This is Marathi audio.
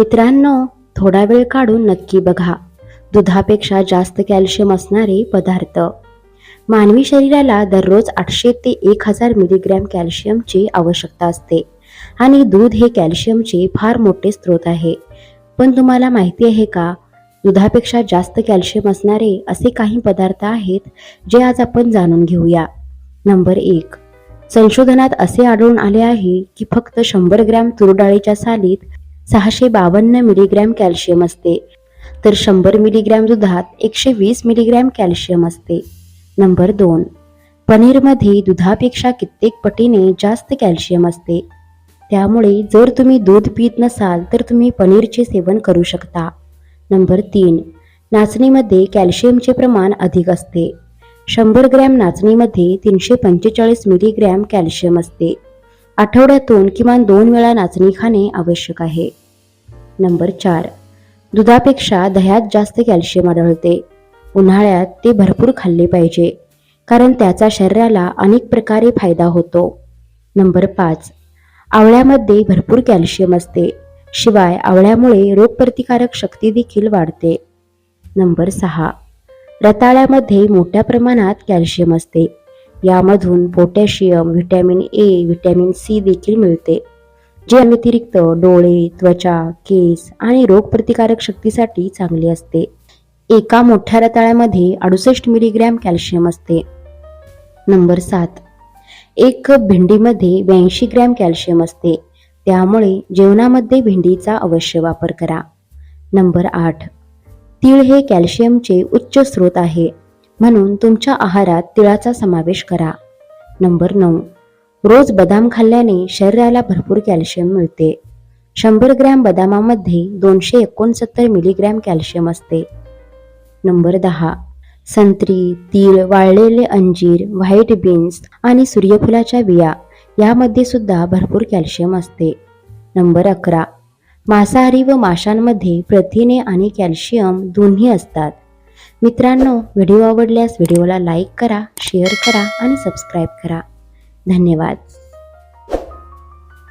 मित्रांनो थोडा वेळ काढून नक्की बघा. दुधापेक्षा जास्त कॅल्शियम असणारे पदार्थ. मानवी शरीराला दररोज आठशे ते एक हजार मिलीग्रॅम कॅल्शियमची आवश्यकता असते. आणि दूध हे कॅल्शियमचे फार मोठे स्रोत आहे. पण तुम्हाला माहिती आहे का? दुधापेक्षा जास्त कॅल्शियम असणारे असे काही पदार्थ आहेत जे आज आपण जाणून घेऊया. नंबर एक. संशोधनात असे आढळून आले आहे की फक्त शंभर ग्रॅम तूर डाळीच्या सालीत सहाशे बावन्न मिलीग्रॅम कॅल्शियम असते. तर शंभर मिलीग्रॅम दुधात एकशे वीस मिलीग्रॅम कॅल्शियम असते. नंबर दोन. पनीरमध्ये दुधापेक्षा कित्येक पटीने जास्त कॅल्शियम असते. त्यामुळे जर तुम्ही दूध पित नसाल तर तुम्ही पनीरचे सेवन करू शकता. नंबर तीन. नाचणीमध्ये कॅल्शियमचे प्रमाण अधिक असते. शंभर ग्रॅम नाचणीमध्ये तीनशे पंचेचाळीस मिलीग्रॅम कॅल्शियम असते. आठवड्यातून किमान दोन वेळा नाचणी खाणे आवश्यक आहे. नंबर चार. दुधापेक्षा दह्यात जास्त कॅल्शियम आढळते. उन्हाळ्यात ते भरपूर खाल्ले पाहिजे कारण त्याचा शरीराला अनेक प्रकारे फायदा होतो. नंबर पाच. आवळ्यामध्ये भरपूर कॅल्शियम असते शिवाय आवळ्यामुळे रोगप्रतिकारक शक्ती देखील वाढते. नंबर सहा. रताळ्यामध्ये मोठ्या प्रमाणात कॅल्शियम असते यामधून potassium vitamin A vitamin C देखील मिळते. जे व्यतिरिक्त डोळे त्वचा केस आणि रोगप्रतिकारक शक्तीसाठी चांगली असते. एका मोठ्या रताळ्यामध्ये अडुसष्ट मिलीग्रॅम कॅल्शियम असते. नंबर सात. एक कप भेंडीमध्ये ब्याऐंशी ग्रॅम कॅल्शियम असते. त्यामुळे जेवणामध्ये भेंडीचा अवश्य वापर करा. नंबर आठ. तीळ हे कॅल्शियमचे उच्च स्रोत आहे. म्हणून तुमच्या आहारात तिळाचा समावेश करा. नंबर नऊ. रोज बदाम खाल्ल्याने शरीराला भरपूर कॅल्शियम मिळते. शंभर ग्रॅम बदामामध्ये दोनशे एकोणसत्तर मिलीग्रॅम कॅल्शियम असते. नंबर दहा. संत्री तीळ वाळलेले अंजीर व्हाईट बीन्स आणि सूर्यफुलाच्या बिया यामध्ये सुद्धा भरपूर कॅल्शियम असते. नंबर अकरा. मांसाहारी व माशांमध्ये प्रथिने आणि कॅल्शियम दोन्ही असतात. मित्रांनो व्हिडिओ आवडल्यास व्हिडिओला लाईक करा शेअर करा आणि सबस्क्राईब करा. धन्यवाद.